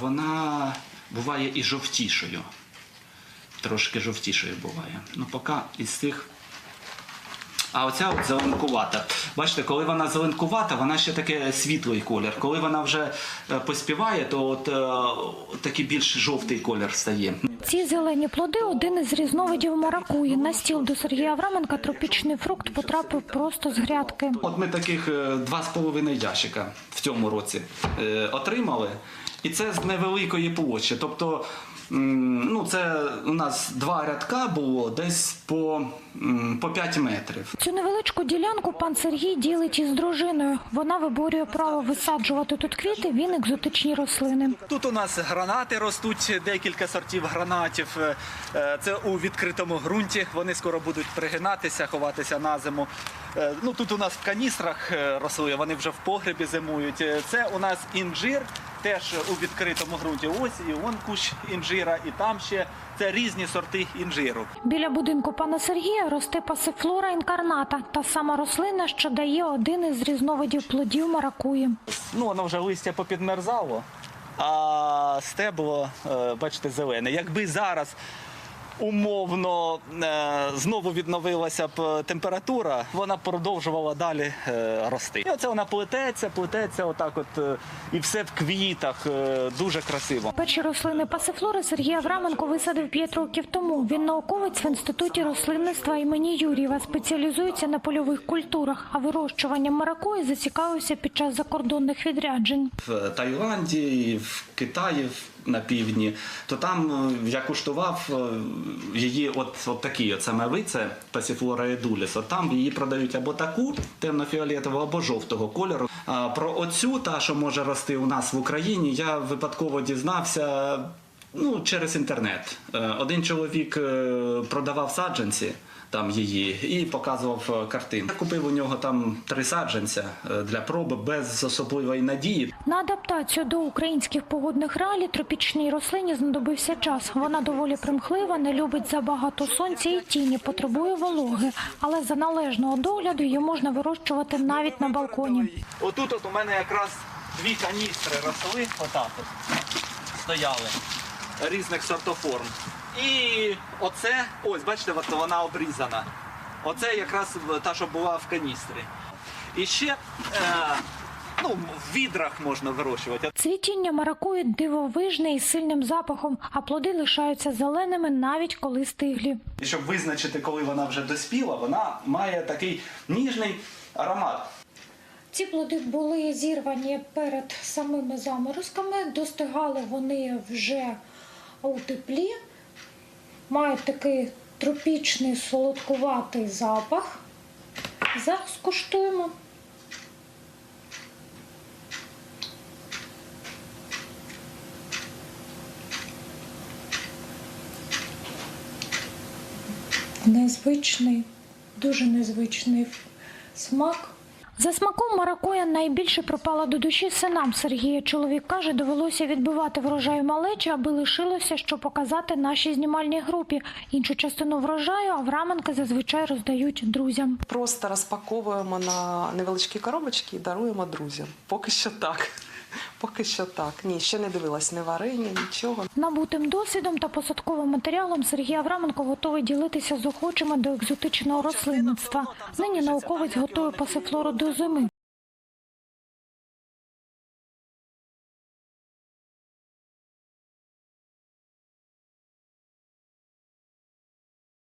Вона буває і жовтішою. Трошки жовтішою буває. Ну, поки із цих. А оця от зеленкувата. Бачите, коли вона зеленкувата, вона ще таке світлий колір. Коли вона вже е, поспіває, то от е, такий більш жовтий колір стає. Ці зелені плоди один із різновидів маракуї. На стіл до Сергія Авраменка тропічний фрукт потрапив просто з грядки. От ми таких е, два з половиною ящика в цьому році е, отримали. І це з невеликої площі. Тобто, ну це у нас два рядка було десь по, по 5 метрів. Цю невеличку ділянку пан Сергій ділить із дружиною. Вона виборює право висаджувати тут квіти, він екзотичні рослини. Тут у нас гранати ростуть, декілька сортів гранатів. Е, Це у відкритому ґрунті. Вони скоро будуть пригинатися, ховатися на зиму. Е, Ну тут у нас в каністрах е, росли, вони вже в погребі зимують. Це у нас інжир, теж у відкритому ґрунті. Ось і он кущ інжира, і там ще це різні сорти інжиру. Біля будинку пана Сергія росте пасифлора інкарната, та сама рослина, що дає один із різновидів плодів маракуї. Ну, воно вже листя попідмерзало, а стебло, е, бачите, зелене. Якби зараз умовно е, знову відновилася б температура, вона продовжувала далі е, рости. І оце вона плететься, плететься отак от, е, і все в квітах, дуже красиво. Перші рослини пасифлори Сергій Авраменко висадив 5 років тому. Він науковець в інституті рослинництва імені Юрієва, спеціалізується на польових культурах, а вирощуванням маракуї зацікавився під час закордонних відряджень. В Таїланді, в Китаї в- на півдні, то там е, я куштував е, її, от, от такі, оце мевице це пасіфлора едуліс. От там її продають або таку темно-фіолетову, або жовтого кольору. А про оцю, та, що може рости у нас в Україні, я випадково дізнався. Ну, через інтернет. Е, Один чоловік е, продавав саджанці там її і показував е, картин. Я купив у нього там три саджанця для проби без особливої надії. На адаптацію до українських погодних реалій тропічній рослині знадобився час. Вона доволі примхлива, не любить забагато сонця і тіні, потребує вологи, але за належного догляду її можна вирощувати навіть на балконі. Отут от у мене якраз дві каністри росли, отак от стояли різних сортоформ. І оце, ось, бачите, от вона обрізана. Оце якраз та, що була в каністрі. І ще е, ну, в відрах можна вирощувати. Цвітіння маракуї дивовижне і сильним запахом, а плоди лишаються зеленими навіть коли стиглі. І щоб визначити, коли вона вже доспіла, вона має такий ніжний аромат. Ці плоди були зірвані перед самими заморозками. Достигали вони вже у теплі, мають такий тропічний солодкуватий запах. Зараз куштуємо. Незвичний, дуже незвичний смак. За смаком маракуя найбільше пропала до душі синам Сергія. Чоловік каже, довелося відбивати врожаю малечі, аби лишилося що показати нашій знімальній групі. Іншу частину врожаю Авраменки зазвичай роздають друзям. Просто розпаковуємо на невеличкі коробочки і даруємо друзям. Поки що так. Поки що так. Ні, ще не дивилась не варення, нічого. Набутим досвідом та посадковим матеріалом Сергій Авраменко готовий ділитися з охочими до екзотичного рослинництва. Нині науковець готує пасифлору до зими.